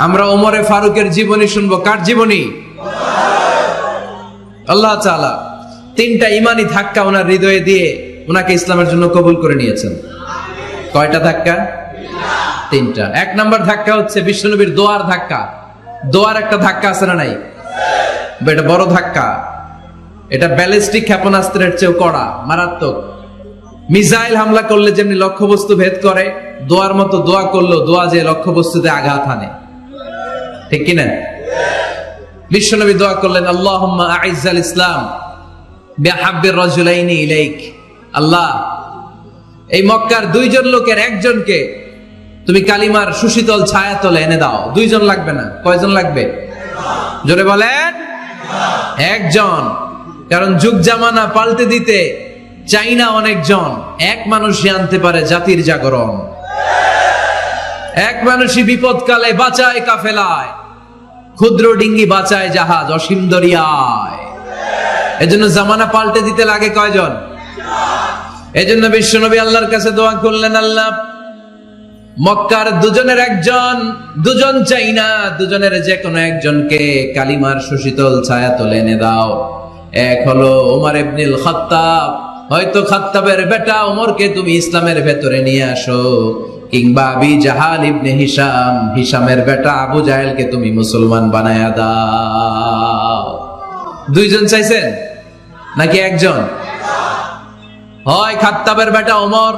আমরা ওমরে ফারুকের জীবনী শুনব। কার জীবনী? আল্লাহ তাআলা তিনটা ইমানি ধাক্কা ওনার হৃদয়ে দিয়ে ওনাকে ইসলামের জন্য কবুল করে নিয়েছেন। কয়টা ধাক্কা? তিনটা। এক নাম্বার ধাক্কা হচ্ছে বিশ্বনবীর দোয়ার ধাক্কা। দোয়ার একটা ধাক্কা আছে না নাই? এটা বড় ধাক্কা। এটা ব্যালিস্টিক ক্ষেপণাস্ত্রের চেয়েও কড়া, মারাত্মক। মিসাইল হামলা করলে যেমনি লক্ষ্যবস্তু ভেদ করে, দোয়ার মতো দোয়া করল দোয়া যে লক্ষ্যবস্তুতে আঘাত হানে ঠিক কিনা? বিশ্বনবী দোয়া করলেন, আল্লাহুম্মা আইজ্জাল ইসলাম আল্লাহ, এই মক্কার দুইজন লোকের একজনকে তুমি কালিমার সুশীতল ছায়াতলে এনে দাও। দুইজন লাগবে না? কয়জন লাগবে? জোরে বলেন। একজন। কারণ যুগ জামানা পাল্টে দিতে চাই না অনেকজন। এক মানুষই আনতে পারে জাতির জাগরণ। এক মানুষই বিপদকালে বাঁচায় কাফেলায়। ক্ষুদ্র ডিঙ্গি বাঁচায় জাহাজ অসীম দরিয়ায়। এজন্য জামানা পাল্টে দিতে লাগে কয়জন? এজন্য বিশ্বনবী আল্লাহর কাছে দোয়া করলেন, আল্লাহ, মক্কার দুজনের একজন, দুজন চাই না, দুজনের যে কোনো একজনকে কালিমার সুশীতল ছায়া তোলে এনে দাও। এক হলো ওমর ইবনুল খাত্তাব, হয়তো খাত্তাবের বেটা ওমরকে তুমি ইসলামের ভেতরে নিয়ে আসো। কিংবা আবি জাহাল ইবনে হিসাম হিসামের বেটা আবু জাহেলকে তুমি মুসলমান বানায়া দাও। দুইজন চাইছেন? নাকি একজন? হয় খাত্তাবের বেটা ওমর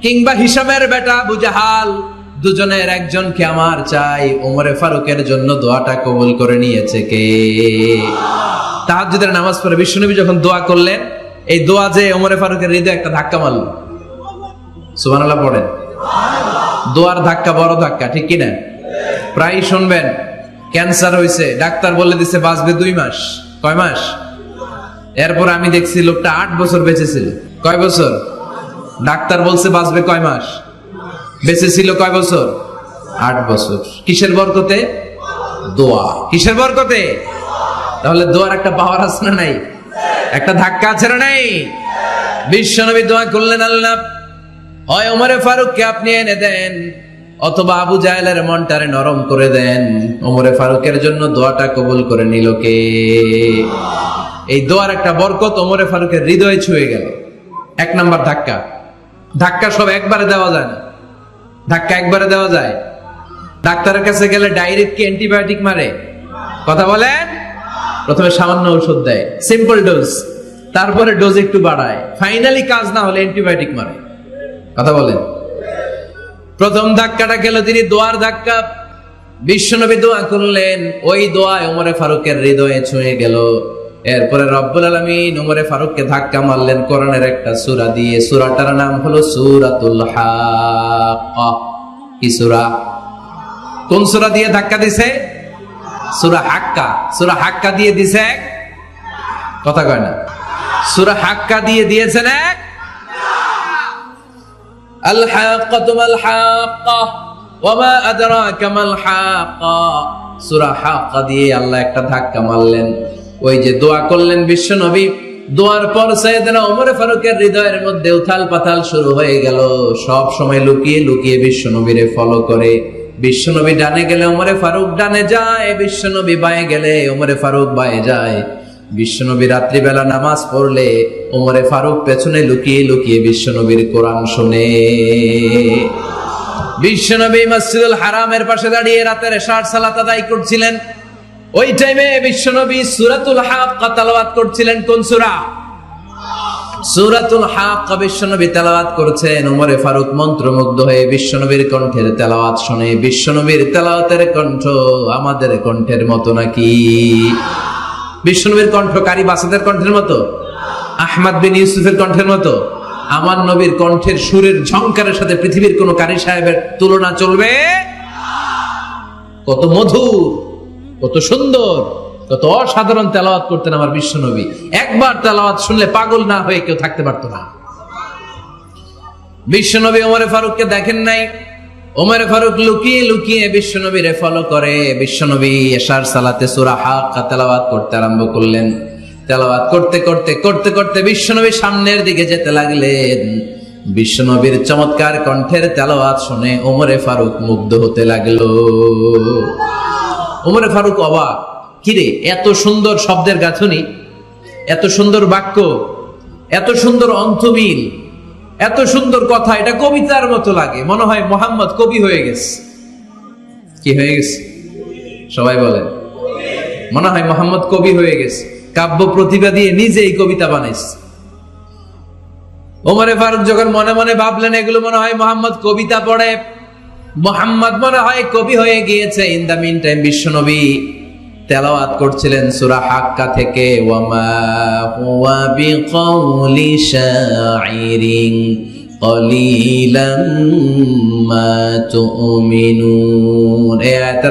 কিংবা হিসামের বেটা আবু জাহাল, দুজনের একজনকে আমার চাই। ওমরে ফারুকের জন্য দোয়াটা কবুল করে নিয়েছে কে? তাহাজ্জুদের নামাজ পড়ে বিশ্বনবী যখন দোয়া করলেন, এই দোয়া যে ওমরে ফারুকের হৃদয়ে একটা ধাক্কা মারল। সুবহানাল্লাহ, পড়েন। দোয়ার ধাক্কা, বড় ধাক্কা, ঠিক কিনা? প্রায় শুনবেন, ক্যান্সার হয়েছে ডাক্তার বলে দিছে বাঁচবে দুই মাস, কয় মাস? এরপর আমি দেখছি লোকটা আট বছর বেঁচে ছিল কয় বছর? ডাক্তার বলছে বাঁচবে কয় মাস? বেঁচে ছিল কয় বছর? আট বছর। কিসের বরকতে? দোয়া। কিসের বরকতে? তাহলে দোয়ার একটা পাওয়ার আছে না নাই? একটা ধাক্কা আছে না নাই? বিশ্বনবী দোয়া করলেন আল্লাহ। হয় ওমরে ফারুককে আপনি এনে দেন, অথবা আবু জাহেলের মনটারে নরম করে দেন। ওমরে ফারুকের জন্য দোয়াটা কবুল করে নিল কে? এই দোয়ার একটা বরকত ওমরে ফারুকের হৃদয়ে ছুঁয়ে গেল। এক নাম্বার ধাক্কা। ধাক্কা সব একবারে দেওয়া যায় না। ধাক্কা একবারে দেওয়া যায়। ডাক্তারের কাছে গেলে ডাইরেক্ট কি অ্যান্টিবায়োটিক মারে? কথা বলেন? প্রথমে সামান্য ওষুধ দেয়, সিম্পল ডোজ। তারপরে ডোজ একটু বাড়ায়। ফাইনালি কাজ না হলে অ্যান্টিবায়োটিক মারে। কথা বলেন। প্রথম ধাক্কাটা গেল তিনি দোয়ার ধাক্কা। বিশ্বনবী দোয়া করলেন, ওই দোয়ায় ওমরে ফারুকের হৃদয়ে ছুঁয়ে গেল। এরপরে রব্বুল আলমিন ওমরে ফারুককে ধাক্কা মারলেন কোরআনের একটা সূরা দিয়ে। সূরাটার নাম হলো সূরাতুল কি সুরা? কোন সুরা দিয়ে ধাক্কা দিছে? সুরা হাক্কা। সুরা হাক্কা দিয়ে দিছে এক? কথা কয় না। সূরা হাক্কা দিয়ে দিয়েছেন এক? الحاقة ما الحاقة وما أدراك ما الحاقة সূরা হাক্কা দিয়ে আল্লাহ একটা ধাক্কা মারলেন ওই যে দোয়া করলেন বিশ্ব নবী দোয়ার পর সাইয়েদনা ওমর ফারুকের হৃদয়ের মধ্যে উথাল পাতাল শুরু হয়ে গেল সব সময় লুকিয়ে লুকিয়ে বিশ্ব নবীরে ফলো করে বিশ্ব নবী ডানে গেলে ওমরে ফারুক ডানে যায় বিশ্ব নবী বায়ে গেলে ওমরে ফারুক বায়ে যায় বিশ্বনবী রাত্রিবেলা নামাজ পড়লে ওমরে ফারুক পেছনে লুকিয়ে লুকিয়ে বিশ্বনবীর কোরআন শুনে। বিশ্বনবী মসজিদুল হারামের পাশে দাঁড়িয়ে রাতের ষাট সালাত আদায় করছিলেন। ওই টাইমে বিশ্বনবী সুরাতুল হাক্কা তালাওয়াত করছিলেন কোন সূরা? সুরাতুল হাক্কা বিশ্বনবী তেলাওয়াত করছেন। ওমরে ফারুক মন্ত্রমুগ্ধ হয়ে বিশ্বনবীর কণ্ঠের তেলাওয়াত শুনে। বিশ্বনবীর তেলাওয়াতের কণ্ঠ আমাদের কণ্ঠের মতো নাকি? বিশ্বনবীর কণ্ঠ কারি বাসাদের কণ্ঠের মতো? আহমদ বিন ইউসুফের কণ্ঠের মতো? আমার নবীর কণ্ঠের সুরের ঝংকারের সাথে পৃথিবীর কোন কারি সাহেবের তুলনা চলবে? কত মধুর, কত সুন্দর, কত অসাধারণ তেলাওয়াত করতেন আমার বিশ্বনবী একবার তেলাওয়াত শুনলে পাগল না হয়ে কেউ থাকতে পারতো না। বিশ্বনবী ওমরে ফারুককে দেখেন নাই ওমরে ফারুক লুকিয়ে লুকিয়ে বিশ্বনবীরে ফলো করে। বিশ্বনবী এশার সালাতে সূরা হাক্কা তেলাওয়াত করতে আরম্ভ করলেন। তেলাওয়াত করতে করতে করতে করতে বিশ্বনবী সামনের দিকে যেতে লাগলেন। বিশ্বনবীর চমৎকার কণ্ঠের তেলাওয়াত শুনে ওমরে ফারুক মুগ্ধ হতে লাগল। ওমরে ফারুক অবাক, কিরে, এত সুন্দর শব্দের গাঁথনি, এত সুন্দর বাক্য, এত সুন্দর অন্তমিল এত সুন্দর কথা, এটা কবিতার মতো লাগে। মনে হয় মোহাম্মদ কবি হয়ে গেছে। কি হয়ে গেছে? সবাই বলেন মনে হয় মোহাম্মদ কবি হয়ে গেছে। কাব্য প্রতিভা দিয়ে নিজেই কবিতা বানাইছে। ওমরে ফারুক যখন মনে মনে ভাবলেন, এগুলো মনে হয় মোহাম্মদ কবিতা পড়ে। মোহাম্মদ মনে হয় কবি হয়ে গিয়েছে। ইন দা মিন টাইম বিশ্বনবী। তেলাওয়াত করছিলেন সূরা হাক্কা থেকে, ওয়ামা হুয়া বিকাউলি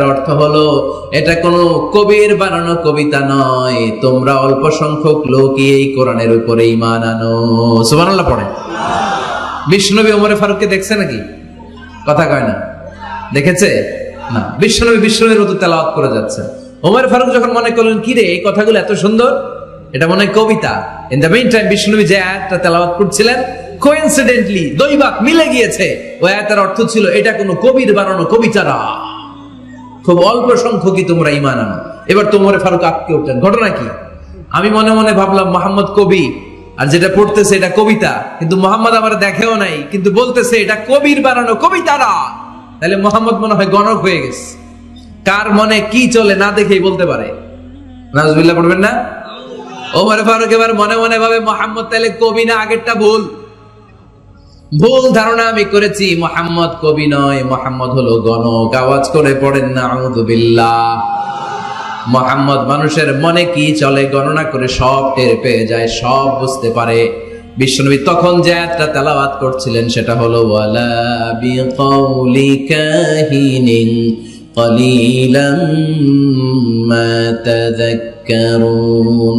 অর্থ হলো, এটা কোনো কবির বানানো কবিতা নয়, তোমরা অল্প সংখ্যক লোকই এই কোরআনের উপরে ঈমান আনো। সুবহানাল্লাহ পড়ে। বিষ্ণুনবী ওমরে ফারুককে দেখছে নাকি? কথা কয় না। দেখেছে? না। বিশ্বনবী বিশ্বনবীর মতো তেলাওয়াত করে যাচ্ছে। ওমর ফারুক যখন মনে করলেন, কি রে, এই কথাগুলো এত সুন্দর? এটা মনে হয় কবিতা। ইন দ্য মেইন টাইম বিশ্বনবী যে আয়াতটা তেলাওয়াত করছিলেন কোইন্সিডেন্টলি দৈবাক মিলে গিয়েছে। ওই আয়াতের অর্থ ছিল, এটা কোনো কবির বানানো কবিতা না। খুব অল্প সংখ্যকই তোমরা ইমান আনো। এবার তোমরে ফারুক আটকে উঠলেন। ঘটনা কি? আমি মনে মনে ভাবলাম, মোহাম্মদ কবি, আর যেটা পড়তেছে এটা কবিতা। কিন্তু মোহাম্মদ আমার দেখেও নাই, কিন্তু বলতেছে, এটা কবির বানানো কবিতা না। তাহলে মোহাম্মদ মনে হয় গণক হয়ে গেছে। কার মনে কি চলে না দেখেই বলতে পারে? নাজবিল্লাহ পড়বেন না? ওমর ফারুক এবার মনে মনে ভাবে, মোহাম্মদ তাহলে কবি না আগেরটা ভুল? ভুল ধারণা আমি করেছি, মোহাম্মদ কবি নয়, মোহাম্মদ হলো গণক। আওয়াজ করে পড়েন না আউযুবিল্লাহ মোহাম্মদ মানুষের মনে কি চলে, গণনা করে সব টের পেয়ে যায়, সব বুঝতে পারে। বিশ্বনবী তখন যে একটা তেলাওয়াত করছিলেন, সেটা হলো, ওয়ালা বিকাউলি কাহিনিন قليلا ما تذكرون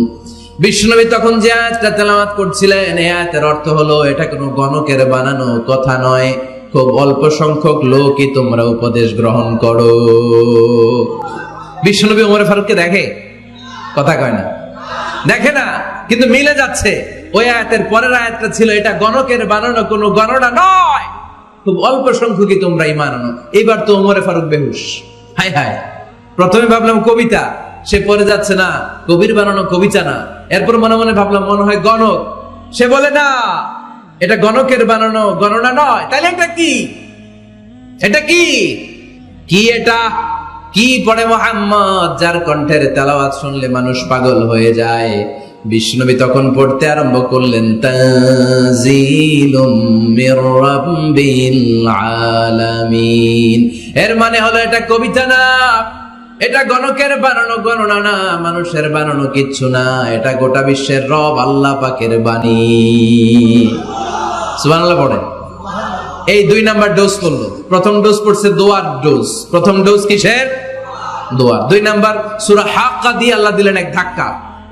বিষ্ণুনবী তখন যে আয়াতটা তেলাওয়াত করছিলেন এই আয়াতের অর্থ হলো এটা কোনো গণকের বানানো কথা নয় খুব অল্প সংখ্যক লোকই তোমরা উপদেশ গ্রহণ করো বিষ্ণুনবী ওমরে ফারুককে দেখে কথা কয় না দেখে না কিন্তু মিলে যাচ্ছে ওই আয়াতের পরের আয়াতটা ছিল এটা গণকের বানানো কোনো গণনা নয় খুব অল্প সংখ্যকই তোমরা ইমান আনো। এবার তো ওমরে ফারুক বেহুশ। হাই হাই প্রথমে ভাবলাম কবিতা। সে পরে যাচ্ছে না। কবির বানানো কবিতা না। এরপর মনে মনে ভাবলাম, মনে হয় গণক। সে বলে, না, এটা গণকের বানানো গণনা নয়। তাহলে এটা কি? এটা কি? কি এটা? কি পড়ে মোহাম্মদ? যার কণ্ঠের তেলাওয়াত শুনলে মানুষ পাগল হয়ে যায়। বিষ্ণবী তখন পড়তে আরম্ভ করলেন আলামিন। এর মানে হলো এটা কবিতা না, এটা গণকের বানানো গণনা না, মানুষের বানানো কিচ্ছু না, এটা গোটা বিশ্বের রব আল্লাহ পাকের বাণী। সুবহানাল্লাহ পড়েন এই দুই নাম্বার ডোজ করল প্রথম ডোজ পড়ছে দোয়ার ডোজ। প্রথম ডোজ কিসের? দোয়ার। দুই নাম্বার সুরা হাক্কা দিয়ে আল্লাহ দিলেন এক ধাক্কা।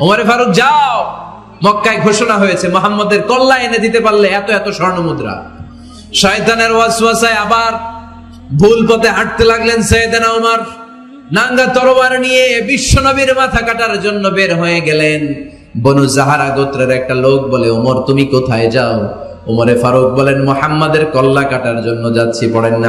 ওমরে ফারুক, যাও। মক্কায় ঘোষণা হয়েছে, মোহাম্মদের কল্লা এনে দিতে পারলে এত এত স্বর্ণ মুদ্রা। শয়তানের ওয়াসওয়াসায় আবার ভুল পথে হাঁটতে লাগলেন সৈয়দানা ওমর। নাঙ্গা তরবার নিয়ে বিশ্বনবীর মাথা কাটার জন্য বের হয়ে গেলেন। বনু জাহারা গোত্রের একটা লোক বলে, ওমর, তুমি কোথায় যাও? ওমরে ফারুক বলেন, মোহাম্মদের কল্লা কাটার জন্য যাচ্ছি, পড়েন না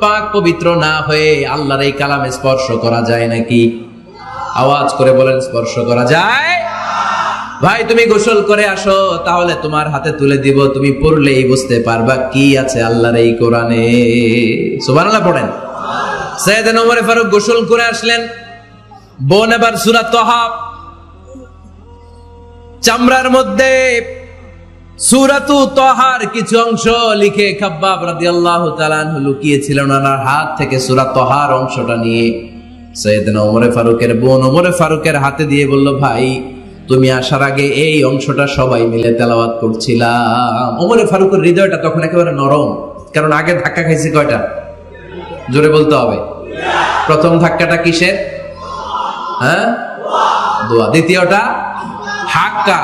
পাক পবিত্র না হয়ে আল্লাহর এই কালামে স্পর্শ করা যায় নাকি? আওয়াজ করে বলেন, স্পর্শ করা যায়। ভাই, তুমি গোসল করে আসো, তাহলে তোমার হাতে তুলে দিব, তুমি পড়লেই বুঝতে পারবা কি আছে আল্লাহর এই কোরআনে। সুবহানাল্লাহ পড়েন। সৈয়দ ওমর ফারুক গোসল করে আসলেন। বোন এবার সূরা চামড়ার মধ্যে সুরাতু তহার কিছু অংশ লিখে খাব্বাব রাদিয়াল্লাহু ওনার হাত থেকে তহার অংশটা নিয়ে। ওমরে ফারুকের বোন ওমরে ফারুকের হাতে দিয়ে বলল, ভাই, তুমি আসার আগে এই অংশটা সবাই মিলে করছিলাম। ওমরে ফারুকের হৃদয়টা তখন একেবারে নরম, কারণ আগে ধাক্কা খাইছে কয়টা? জোরে বলতে হবে। প্রথম ধাক্কাটা কিসের? হ্যাঁ? দোয়া। দ্বিতীয়টা, হাক্কা।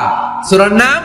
সুরার নাম?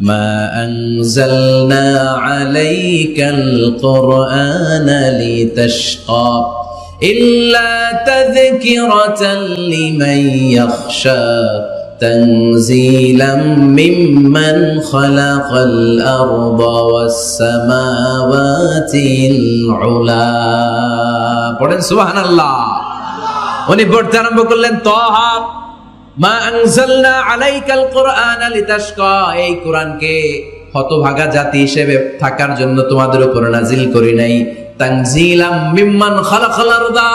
ما أنزلنا عليك القرآن لتشقى إلا تذكرة لمن يخشى تنزيلا ممن خلق الأرض والسماوات العلا পড়েন সুবহান আল্লাহ উনি পড়তে আরম্ভ করলেন তহা মা আনজালনা আলাইকাল কোরআন এই কোরআনকে হতভাগা জাতি হিসেবে থাকার জন্য তোমাদের উপর নাজিল করি নাই। তানজিলাম মিম্মান আরদা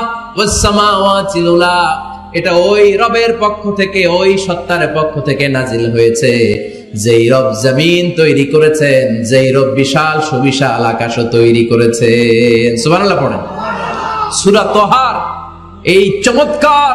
এটা ওই রবের পক্ষ থেকে, ওই সত্তার পক্ষ থেকে নাজিল হয়েছে। যেই রব জমিন তৈরি করেছেন, যেই রব বিশাল সুবিশাল আকাশও তৈরি করেছেন। সুবহানাল্লাহ পড়েন। সূরা তহার, এই চমৎকার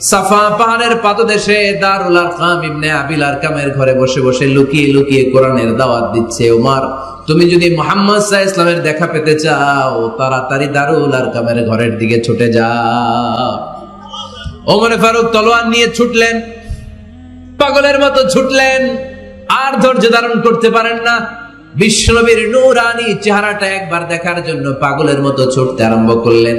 সাফা পাহাড়ের পাদদেশে দারুল আরকাম ইবনে আবিল আরকামের ঘরে বসে বসে লুকিয়ে লুকিয়ে কোরআনের দাওয়াত দিচ্ছে ওমার তুমি যদি মোহাম্মদ সাহা ইসলামের দেখা পেতে চাও, তাড়াতাড়ি দারুল আরকামের ঘরের দিকে ছুটে যাও। ওমরে ফারুক তলোয়ার নিয়ে ছুটলেন, পাগলের মতো ছুটলেন, আর ধৈর্য ধারণ করতে পারেন না। বিশ্বনবীর নূরানি চেহারাটা একবার দেখার জন্য পাগলের মতো ছুটতে আরম্ভ করলেন।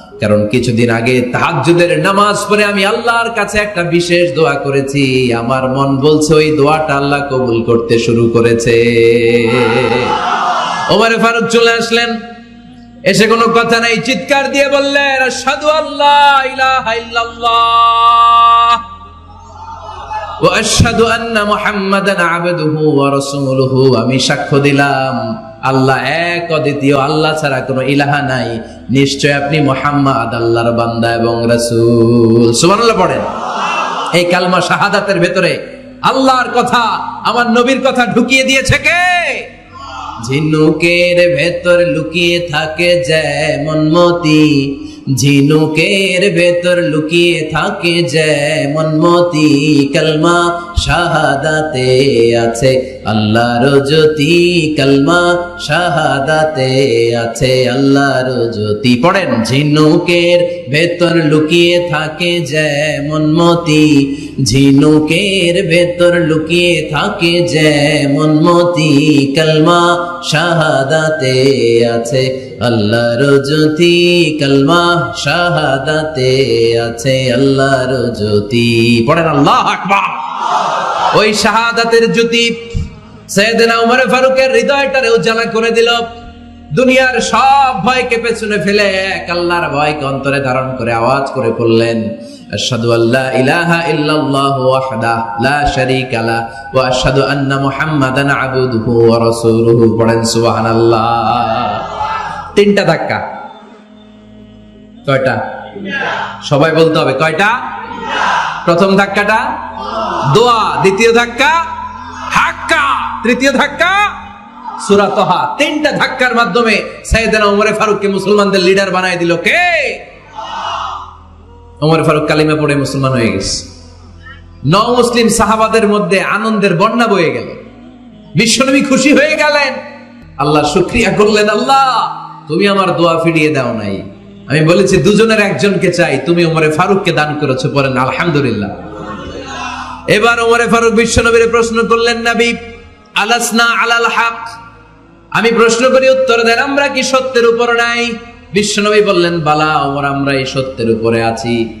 কারণ কিছুদিন আগে তাহাজ্জুদের নামাজ পড়ে আমি আল্লাহর কাছে একটা বিশেষ দোয়া করেছি। আমার মন বলছে ওই দোয়াটা আল্লাহ কবুল করতে শুরু করেছে। ওমারে ফারুক চলে আসলেন। এসে কোনো কথা নাই, চিৎকার দিয়ে বললেন, আশহাদু আল্লাহ ইলাহা ইল্লাল্লাহ আন্না মুহাম্মাদান আবদুহু আমি সাক্ষ্য দিলাম। আল্লাহ এক অদ্বিতীয়, আল্লাহ ছাড়া কোনো ইলাহা নাই। নিশ্চয় আপনি মোহাম্মদ, আল্লাহর বান্দা এবং রাসূল। সুবহানাল্লাহ পড়েন। এই কালমা শাহাদাতের ভেতরে আল্লাহর কথা, আমার নবীর কথা ঢুকিয়ে দিয়েছে কে? ঝিনুকের ভেতর লুকিয়ে থাকে যেমন মতি। ঝিনুকের ভেতর লুকিয়ে থাকে যেমন মতি কালমা, শাহাদাতে আছে। আল্লাহর জ্যোতি কালমা, শাহাদাতে আছে। আল্লাহর জ্যোতি। পড়েন, ঝিনুকের ভেতর লুকিয়ে থাকে যেমন মতি। ঝিনুকের ভেতর লুকিয়ে থাকে যেমন মতি। কালমা, শাহাদাতে আছে। আল্লাহর জ্যোতি, কালমা শাহাদাতে আছে আল্লাহর জ্যোতি। পড়েন আল্লাহ আকবার। ওই শাহাদাতের জ্যোতি সৈয়দনা উমর ফারুকের হৃদয়টারে উজ্জ্বলা করে দিল। দুনিয়ার সব ভয়কে পেছনে ফেলে এক আল্লাহর ভয়কে অন্তরে ধারণ করে আওয়াজ করে বললেন, আশহাদু আল্লা ইলাহা ইল্লাল্লাহ ওয়াহদাহ লা শারীকা লা ওয়া আশহাদু আন্না মুহাম্মাদান আবদুহু ওয়া রাসূলুহু। পড়েন সুবহানাল্লাহ। তিনটা ধাক্কা। কয়টা? সবাই বলতে হবে, কয়টা? প্রথম ধাক্কাটা, দোয়া। দ্বিতীয় ধাক্কা হাক্কা তৃতীয় ধাক্কা তিনটা ধাক্কার মাধ্যমে ওমরে ফারুককে মুসলমানদের লিডার বানায় দিল কে? ফারুক কালিমা পড়ে মুসলমান হয়ে গেছে। ন মুসলিম সাহাবাদের মধ্যে আনন্দের বন্যা বয়ে গেল। বিশ্বনবী খুশি হয়ে গেলেন। আল্লাহ শুক্রিয়া করলেন আল্লাহ। তুমি আমার দোয়া ফিরিয়ে দাও নাই। আমি বলেছি, দুজনের একজনকে চাই। তুমি ওমরে ফারুককে দান করেছ বলেন আলহামদুলিল্লাহ। এবার ওমরে ফারুক বিশ্বনবীর প্রশ্ন করলেন, নাবি, আলাসনা আলাল হাক? আমি প্রশ্ন করি, উত্তর দেন, আমরা কি সত্যের উপর নাই? বিশ্বনবী বললেন, বালা, ওমর, আমরা এই সত্যের উপরে আছি।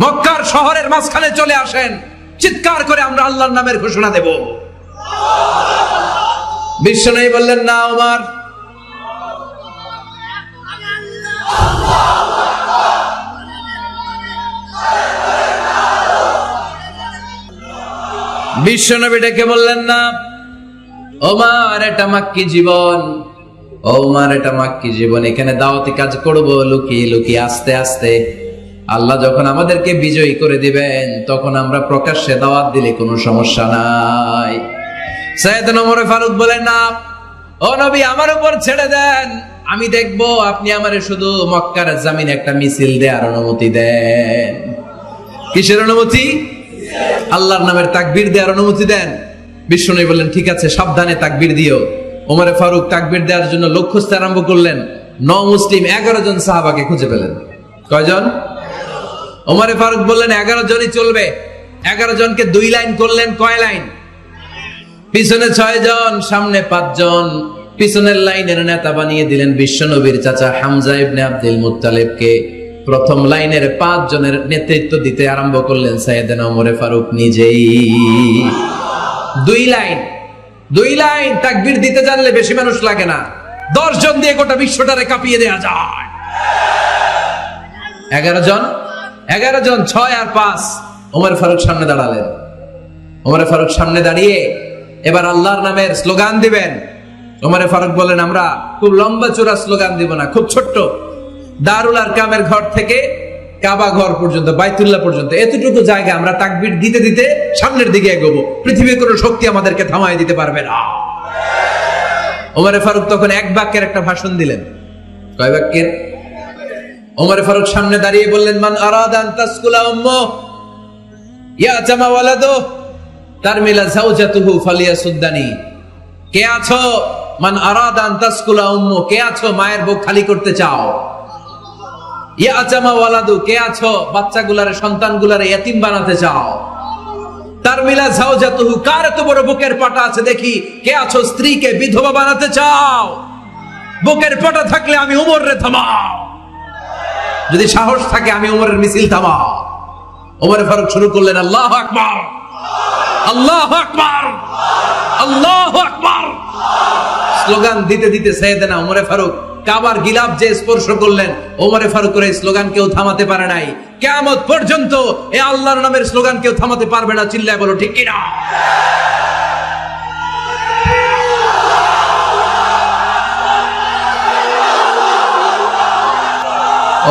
মক্কার শহরের মাঝখানে চলে আসেন। চিৎকার করে আমরা আল্লাহর নামের ঘোষণা দেব। বিশ্বনবী বললেন, না আমার বিশ্বনবী ডেকে বললেন, না ওমার এটা মাক্কি জীবন। ওমার এটা মাক্কি জীবন। এখানে দাওয়াতি কাজ করব, লুকিয়ে লুকিয়ে, আস্তে আস্তে। আল্লাহ যখন আমাদেরকে বিজয়ী করে দিবেন, তখন আমরা প্রকাশ্যে দাওয়াত দিলে কোনো সমস্যা নাই। সৈয়দ নমরে ফারুক বলেন, না, ও নবী, আমার উপর ছেড়ে দেন। আমি দেখব আপনি আমারে শুধু মক্কার জামিনে একটা মিছিল দেওয়ার অনুমতি দেন। কিসের অনুমতি? আল্লাহর নামের তাকবীর দেওয়ার অনুমতি দেন। বিষ্ণু বললেন, ঠিক আছে, সাবধানে তাকবীর দিও। ওমরে ফারুক তাকবীর দেওয়ার জন্য লক্ষ্য আরম্ভ করলেন। ন মুসলিম এগারো জন সাহাবাকে খুঁজে পেলেন। কয়জন? ওমরে ফারুক বললেন, এগারো জনই চলবে। এগারো জনকে দুই লাইন করলেন, কয় লাইন? পিছনে ছয় জন, সামনে পাঁচজন পিছনের লাইনের নেতা বানিয়ে দিলেন বিশ্বনবীর চাচা হামজা ইবনে আব্দুল মুত্তালিবকে। প্রথম লাইনের পাঁচ জনের নেতৃত্ব দিতে আরম্ভ করলেন সাইয়েদেন ওমরে ফারুক নিজেই। দুই লাইন দুই লাইন তাকবীর দিতে জানলে বেশি মানুষ লাগে না। দশ জন দিয়ে গোটা বিশ্বটারে কাঁপিয়ে দেয়া যায়। এগারো জন এগারো জন, ছয় আর পাঁচ। ওমর ফারুক সামনে দাঁড়ালেন। ওমর ফারুক সামনে দাঁড়িয়ে এবার আল্লাহর নামের স্লোগান দিবেন। ওমরে ফারুক বলেন, আমরা খুব লম্বা চূড়া স্লোগান দিব না, খুব ছোট্ট। দারুল আর কামের ঘর থেকে কাবা ঘর পর্যন্ত, বাইতুল্লাহ পর্যন্ত, এতটুকু জায়গা আমরা তাকবির দিতে দিতে সামনের দিকে এগোবো। পৃথিবীর কোনো শক্তি আমাদেরকে থামায় দিতে পারবে না। ওমরে ফারুক তখন এক বাক্যের একটা ভাষণ দিলেন। কয় বাক্যের? ওমর ফারুক সামনে দাঁড়িয়ে বললেন, মান আরাদান তাসকুলা উম্মু, ইয়া জামা ওয়ালাদু তারমিলা জাওজাতুহু ফালিয়াসুদ্দানি। কে আছো? মান আরাদান তাসকুলা উম্মু, কে আছো? মায়ের বুক খালি করতে চাও? ইয়া জামা ওয়ালাদু, কে আছো? বাচ্চাগুলারে, সন্তানগুলারে এতিম বানাতে চাও? তার মিলা জাওজাতুহু কার এত বড় বুকের পাটা আছে দেখি? কে আছো? স্ত্রীকে বিধবা বানাতে চাও? বুকের পাটা থাকলে আমি উমর রে থামাও। যদি সাহস থাকে আমি উমরের মিছিল থামা ওমরে ফারুক শুরু করলেন, আল্লাহ আকবার আল্লাহ আকবার আল্লাহ আকবার। স্লোগান দিতে দিতে সৈয়দনা ওমরে ফারুক কাবার গিলাফ যে স্পর্শ করলেন, ওমরে ফারুকের এই স্লোগান কেউ থামাতে পারে নাই। কেয়ামত পর্যন্ত এ আল্লাহর নামের স্লোগান কেউ থামাতে পারবে না, চিল্লায় বলো, ঠিক কিনা?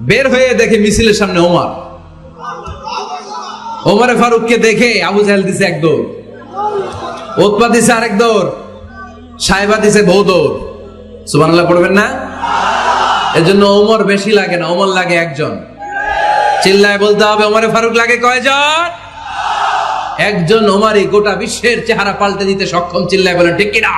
বের হয়ে দেখে মিছিলের সামনে ওমর। ওমরে ফারুককে দেখে আবু জাহেল দিছে এক দৌড়। উৎপা দিছে আরেক দৌড়। সাহেবা দিছে বউ দৌড়। সুবহানাল্লাহ পড়বেন না? এর জন্য ওমর বেশি লাগে না, ওমর লাগে একজন। চিল্লায় বলতে হবে, ওমরে ফারুক লাগে কয়জন? একজন ওমারই গোটা বিশ্বের চেহারা পাল্টে দিতে সক্ষম, চিল্লায় বলেন, ঠিক কিনা?